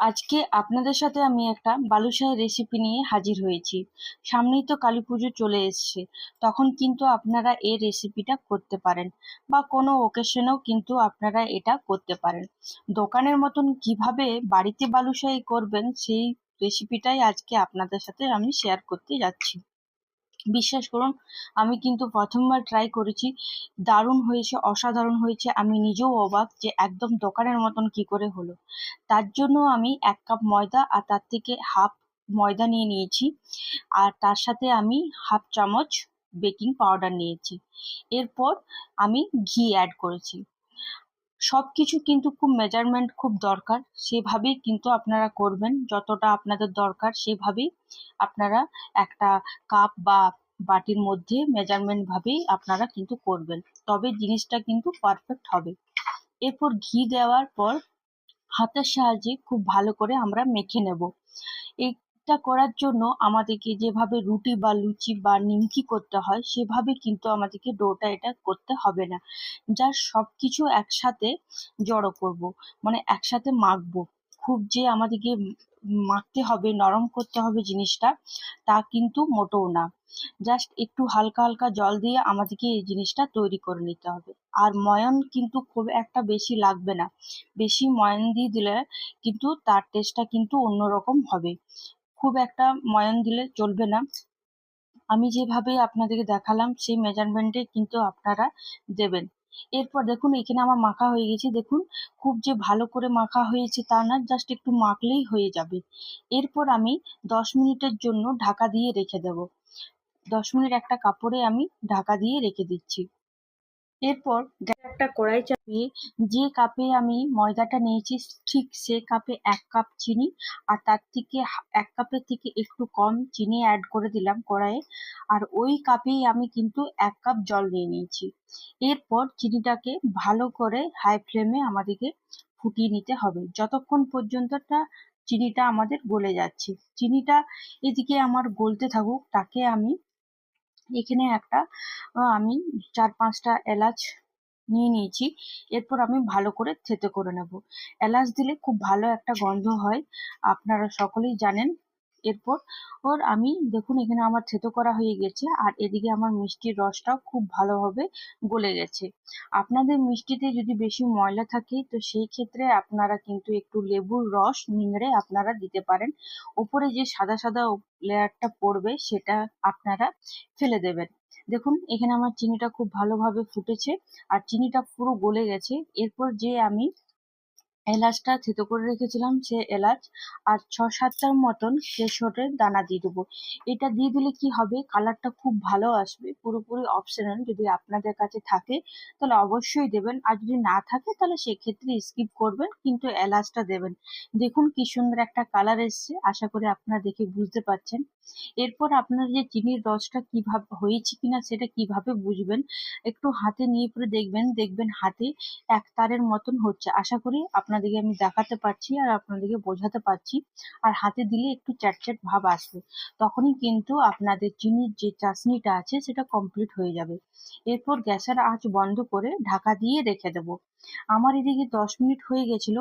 আজকে আপনাদের সাথে আমি একটা বালুশাহী রেসিপি নিয়ে হাজির হয়েছি। সামনেই তো কালী পুজো চলে এসছে। তখন কিন্তু আপনারা এই রেসিপিটা করতে পারেন বা কোনো ওকেশনেও কিন্তু আপনারা এটা করতে পারেন। দোকানের মতন কীভাবে বাড়িতে বালুশাহী করবেন সেই রেসিপিটাই আজকে আপনাদের সাথে আমি শেয়ার করতে যাচ্ছি। বিশ্বাস করুন, আমি কিন্তু প্রথমবার ট্রাই করেছি। দারুণ হয়েছে, অসাধারণ হয়েছে। আমি নিজেও অবাক যে একদম দোকানের মতন কি করে হলো। তার জন্য আমি এক কাপ ময়দা আর তার থেকে হাফ ময়দা নিয়ে নিয়েছি। আর তার সাথে আমি হাফ চামচ বেকিং পাউডার নিয়েছি। এরপর আমি ঘি অ্যাড করেছি। সব কিছু কিন্তু খুব মেজারমেন্ট খুব দরকার। সেভাবেই কিন্তু আপনারা করবেন। যতটা আপনাদের দরকার, সেভাবেই আপনারা একটা কাপ বা বাটির মধ্যে মেজারমেন্ট ভাবেই আপনারা কিন্তু করবেন। তবে জিনিসটা কিন্তু পারফেক্ট হবে। এরপর ঘি দেওয়ার পর হাতের সাহায্যে খুব ভালো করে আমরা মেখে নেব। এটা করার জন্য আমাদেরকে যেভাবে রুটি বা লুচি বা নিমকি করতে হয়, সেভাবে কিন্তু আমাদেরকে ডোটা এটা করতে হবে না। যা সব কিছু একসাথে জড়ো করব মানে একসাথে মাখবো। খুব যে আমাদেরকে মাখতে হবে, নরম করতে হবে জিনিসটা, তা কিন্তু মোটেও না। জাস্ট একটু হালকা হালকা জল দিয়ে আমাদেরকে এই জিনিসটা তৈরি করে নিতে হবে। আর ময়ন কিন্তু খুব একটা বেশি লাগবে না। বেশি ময়ন দিয়ে দিলে কিন্তু তার টেস্টটা কিন্তু অন্যরকম হবে। খুব একটা ময়ান দিলে চলবে না। আমি যেভাবে আপনাদেরকে দেখালাম, সেই মেজারমেন্টে কিন্তু আপনারা দেবেন। এরপর দেখুন, এখানে আমার মাখা হয়ে গেছে। দেখুন, খুব যে ভালো করে মাখা হয়েছে তা না জাস্ট একটু মাখলেই হয়ে যাবে। এরপর আমি দশ মিনিটের জন্য ঢাকা দিয়ে রেখে দেব। দশ মিনিট একটা কাপড়ে আমি ঢাকা দিয়ে রেখে দিচ্ছি। এরপর একটা কড়াই চাপিয়ে যে কাপে আমি ময়দাটা নিয়েছি, ঠিক সে কাপে এক কাপ চিনি আর তার থেকে এক কাপের থেকে একটু কম চিনি অ্যাড করে দিলাম কড়াইয়ে। আর ওই কাপেই আমি কিন্তু এক কাপ জল নিয়ে নিয়েছি। এরপর চিনিটাকে ভালো করে হাই ফ্লেমে আমাদেরকে ফুটিয়ে নিতে হবে। যতক্ষণ পর্যন্ত চিনিটা আমাদের গলে যাচ্ছে। চিনিটা এদিকে আমার গলতে থাকুক, তাকে আমি এখানে একটা আমি চার পাঁচটা এলাচ নিয়ে নিয়েছি। এরপর আমি ভালো করে থেতে করে নেব। এলাচ দিলে খুব ভালো একটা গন্ধ হয়। আপনারা সকলেই জানেন এরপর ওর আমি দেখুন এখানে আমার থেতো করা হয়ে গেছে আর এদিকে আমার মিষ্টির রসটাও খুব ভালোভাবে গলে গেছে। আপনাদের মিষ্টিতে যদি বেশি ময়লা থাকে তো সেই ক্ষেত্রে আপনারা কিন্তু একটু লেবুর রস নিংড়ে আপনারা দিতে পারেন। ওপরে যে সাদা সাদা লেয়ারটা পড়বে সেটা আপনারা ফেলে দেবেন। দেখুন এখানে আমার চিনিটা খুব ভালোভাবে ফুটেছে আর চিনিটা পুরো গলে গেছে। এরপর যে আমি এলাচটা থেতো করে রেখেছিলাম সে এলাচ আর ছ সাতটার মতন কেশরের দানা দিয়ে দেবো। এটা দিয়ে দিলে কি হবে? কালারটা খুব ভালো আসবে, পুরোপুরি অপশনাল যদি আপনাদের কাছে থাকে, তাহলে অবশ্যই দেবেন। আর যদি না থাকে, তাহলে সেক্ষেত্রে স্কিপ করবেন, কিন্তু এলাচটা দেবেন। দেখুন কি সুন্দর একটা কালার এসছে, আশা করি আপনারা দেখে বুঝতে পারছেন। এরপর আপনার যে চিনির রসটা কীভাবে হয়েছে কিনা সেটা কীভাবে বুঝবেন, একটু হাতে নিয়ে পরে দেখবেন দেখবেন হাতে এক তারের মতন হচ্ছে। আশা করি আপনাদেরকে আমি দেখাতে পারছি আর আপনাদেরকে বোঝাতে পারছি। আর হাতে দিলে একটু চ্যাটচ্যাট ভাব আসবে। তখনই কিন্তু আপনাদের চিনির যে চাশনিটা আছে সেটা কমপ্লিট হয়ে যাবে। এরপর গ্যাসের আঁচ বন্ধ করে ঢাকা দিয়ে রেখে দেবো। আমার এদিকে দশ মিনিট হয়ে গেছিল।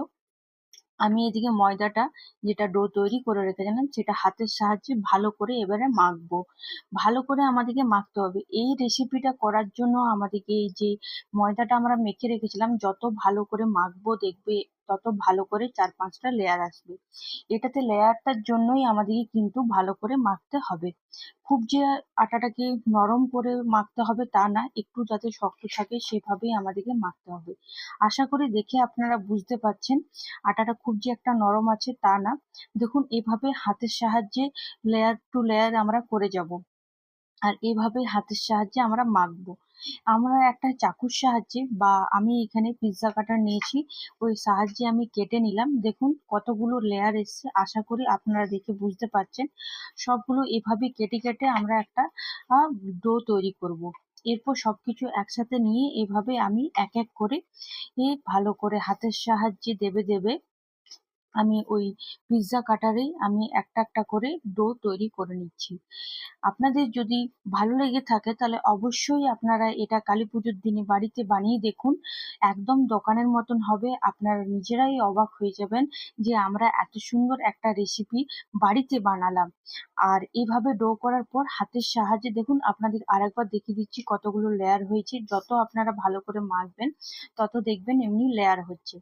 আমি এদিকে ময়দাটা যেটা ডো তৈরি করে রেখে রেখেছিলাম সেটা হাতের সাহায্যে ভালো করে এবারে মাখবো। ভালো করে আমাদেরকে মাখতে হবে। এই রেসিপিটা করার জন্য আমাদেরকে এই যে ময়দাটা আমরা মেখে রেখেছিলাম, যত ভালো করে মাখবো দেখবে তত ভালো করে চার পাঁচটা লেয়ার আসবে। এটাতে লেয়ারটার জন্যই আমাদেরকে কিন্তু ভালো করে মাখতে হবে। খুব যে আটাটাকে নরম করে মাখতে হবে তা না, একটু যাতে শক্ত থাকে সেভাবেই আমাদেরকে মাখতে হবে। আশা করি দেখে আপনারা বুঝতে পারছেন, আটাটা খুব যে একটা নরম আছে তা না। দেখুন, এভাবে হাতের সাহায্যে লেয়ার টু লেয়ার আমরা করে যাব। আর এভাবে হাতের সাহায্যে আমরা মাখবো। আমরা একটা চাকুর সাহায্যে বা আমি এখানে পিৎজা কাটার নিয়েছি, ওই সাহায্যে আমি কেটে নিলাম দেখুন কতগুলো লেয়ার এসছে, আশা করি আপনারা দেখে বুঝতে পারছেন সবগুলো এভাবে কেটে কেটে আমরা একটা ডো তৈরি করব। এরপর সবকিছু একসাথে নিয়ে এভাবে আমি এক এক করে ভালো করে হাতের সাহায্যে দেবে দেবে আমি ওই পিৎজা কাটারেই আমি একটা একটা করে ডো তৈরি করে নিচ্ছি। আপনাদের যদি ভালো লেগে থাকে তাহলে অবশ্যই আপনারা এটা কালী পুজোর দিনে বাড়িতে বানিয়ে দেখুন। একদম দোকানের মতন হবে, আপনারা নিজেরাই অবাক হয়ে যাবেন যে আমরা এত সুন্দর একটা রেসিপি বাড়িতে বানালাম। আর এভাবে ডো করার পর হাতের সাহায্যে দেখুন, আপনাদের আরেকবার দেখিয়ে দিচ্ছি কতগুলো লেয়ার হয়েছে। যত আপনারা ভালো করে মাখবেন, তত দেখবেন এমনি লেয়ার হচ্ছে।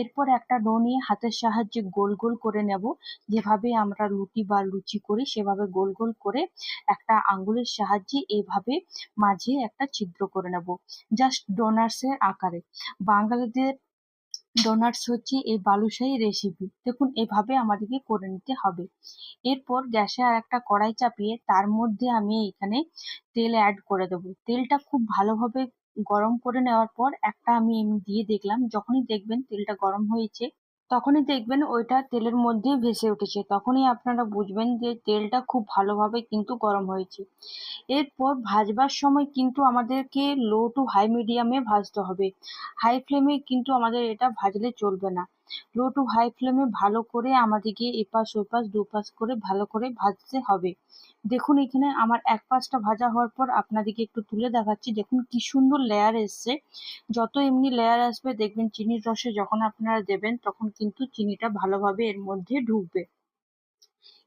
এরপর একটা ডো নিয়ে হাতের সাহায্যে গোল গোল করে নেব, যেভাবে আমরা রুটি বা লুচি করি সেভাবে গোল গোল করে একটা আঙ্গুলের সাহায্যে এইভাবে মাঝে একটা ছিদ্র করে নেব। জাস্ট ডোনাটসের আকারে। বাঙালিদের ডোনাটস হচ্ছে এই বালুশাহী রেসিপি দেখুন, এভাবে আমাদেরকে করে নিতে হবে। এরপর গ্যাসে আর একটা কড়াই চাপিয়ে তার মধ্যে আমি এখানে তেল অ্যাড করে দেবো। তেলটা খুব ভালোভাবে গরম করে নেওয়ার পর একটা আমি এমনি দিয়ে দেখলাম, যখনই দেখবেন তেলটা গরম হয়েছে তখনই দেখবেন ওইটা তেলের মধ্যেই ভেসে উঠেছে। তখনই আপনারা বুঝবেন যে তেলটা খুব ভালোভাবে কিন্তু গরম হয়েছে। এরপর ভাজবার সময় কিন্তু আমাদেরকে লো টু হাই মিডিয়ামে ভাজতে হবে। হাই ফ্লেমে কিন্তু আমাদের এটা ভাজলে চলবে না। লো টু হাই ফ্লেমে ভালো করে আমাদেরকে এপাশ ওপাশ, দুপাশ করে ভালো করে ভাজতে হবে। দেখুন এখানে আমার এক পাশটা ভাজা হওয়ার পর আপনাদেরকে একটু তুলে দেখাচ্ছি। দেখুন কি সুন্দর লেয়ার এসছে। যত এমনি লেয়ার আসবে, দেখবেন চিনির রসে যখন আপনারা দেবেন, তখন কিন্তু চিনিটা ভালোভাবে এর মধ্যে ঢুকবে।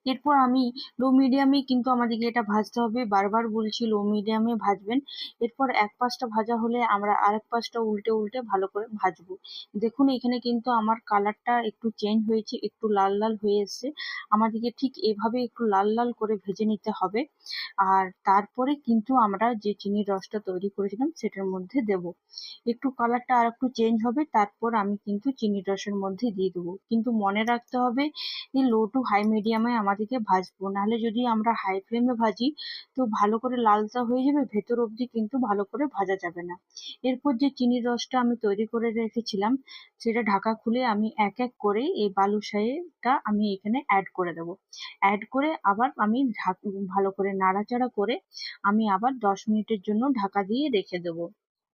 এরপর আমি লো মিডিয়ামে কিন্তু আমাদেরকে এটা ভাজতে হবে। বারবার বলছি লো মিডিয়ামে ভাজবেন। এরপর এক পাশটা ভাজা হলে আমরা আরেক পাশটা উল্টে উল্টে ভালো করে ভাজবো। দেখুন, এখানে কিন্তু আমার কালারটা একটু চেঞ্জ হয়েছে, একটু লাল লাল হয়ে এসছে। আমাদেরকে ঠিক এভাবে একটু লাল লাল করে ভেজে নিতে হবে। আর তারপরে কিন্তু আমরা যে চিনির রসটা তৈরি করেছিলাম, সেটার মধ্যে দেব। একটু কালারটা আর একটু চেঞ্জ হবে, তারপর আমি কিন্তু চিনির রসের মধ্যে দিয়ে দেবো। কিন্তু মনে রাখতে হবে, এই লো টু হাই মিডিয়ামে আমাদেরকে ভাজবো। নাহলে যদি আমরা হাই ফ্লেমে ভাজি, তো ভালো করে লালচা হয়ে যাবে, ভেতর অবধি কিন্তু ভালো করে ভাজা যাবে না। এরপর যে চিনির রসটা আমি তৈরি করে রেখেছিলাম, সেটা ঢাকা খুলে আমি এক এক করে এই বালুশাহিটা আমি এখানে অ্যাড করে দেব। অ্যাড করে আবার আমি ভালো করে নাড়াচাড়া করে আমি আবার দশ মিনিটের জন্য ঢাকা দিয়ে রেখে দেবো।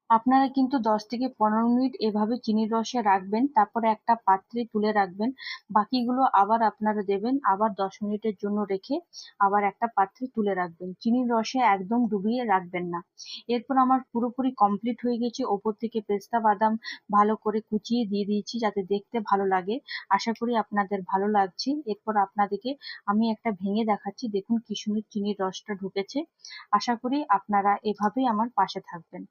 আপনারা কিন্তু দশ থেকে পনেরো মিনিট এভাবে চিনির রসে রাখবেন, তারপরে একটা পাত্রে তুলে রাখবেন, বাকিগুলো আবার আপনারা দেবেন, আবার দশ মিনিটের জন্য রেখে আবার একটা পাত্রে তুলে রাখবেন। চিনির রসে একদম ডুবিয়ে রাখবেন না। এরপর আমার পুরোপুরি কমপ্লিট হয়ে গেছে, ওপর থেকে পেস্তা বাদাম ভালো করে কুচিয়ে দিয়ে দিয়েছি যাতে দেখতে ভালো লাগে। আশা করি আপনাদের ভালো লাগছে। এরপর আপনাদেরকে আমি একটা ভেঙে দেখাচ্ছি, দেখুন কি সুন্দর চিনির রসটা ঢুকেছে। আশা করি আপনারা এভাবেই আমার পাশে থাকবেন।